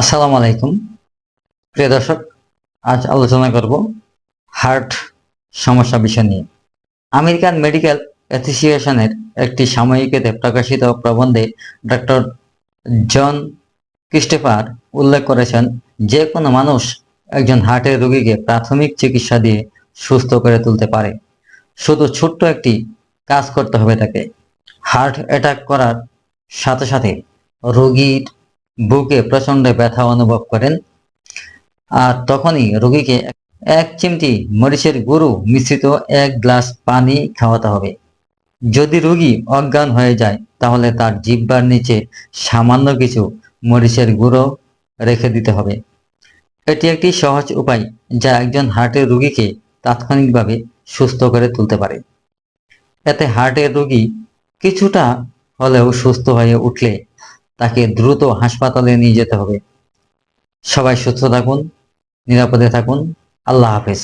আসসালামু আলাইকুম। প্রিয় দর্শক, আজ আলোচনা করব হার্ট সমস্যা বিষয় নিয়ে। আমেরিকান মেডিকেল অ্যাসোসিয়েশনের একটি সাময়িকীতে প্রকাশিত প্রবন্ধে ডক্টর জন ক্রিস্টেফার উল্লেখ করেছেন, যে কোনো মানুষ একজন হার্টের রোগীকে প্রাথমিক চিকিৎসা দিয়ে সুস্থ করে তুলতে পারে। শুধু ছোট্ট একটি কাজ করতে হবে তাকে। হার্ট অ্যাটাক করার সাথে সাথে রোগীর বুকে প্রচণ্ড ব্যথা অনুভব করেন। আর তখনই রোগীকে এক চিমটি মরিচের গুঁড়ো মিশ্রিত এক গ্লাস পানি খাওয়াতে হবে। যদি রোগী অজ্ঞান হয়ে যায়, তাহলে তার জিহ্বার নিচে সামান্য কিছু মরিচের গুঁড়ো রেখে দিতে হবে। এটি একটি সহজ উপায় যা একজন হার্টের রোগীকে তাৎক্ষণিকভাবে সুস্থ করে তুলতে পারে। এতে হার্টের রোগী কিছুটা হলেও সুস্থ হয়ে উঠলে তাকে দ্রুত হাসপাতালে নিয়ে যেতে হবে। সবাই সুস্থ থাকুন নিরাপদে থাকুন। আল্লাহ হাফেজ।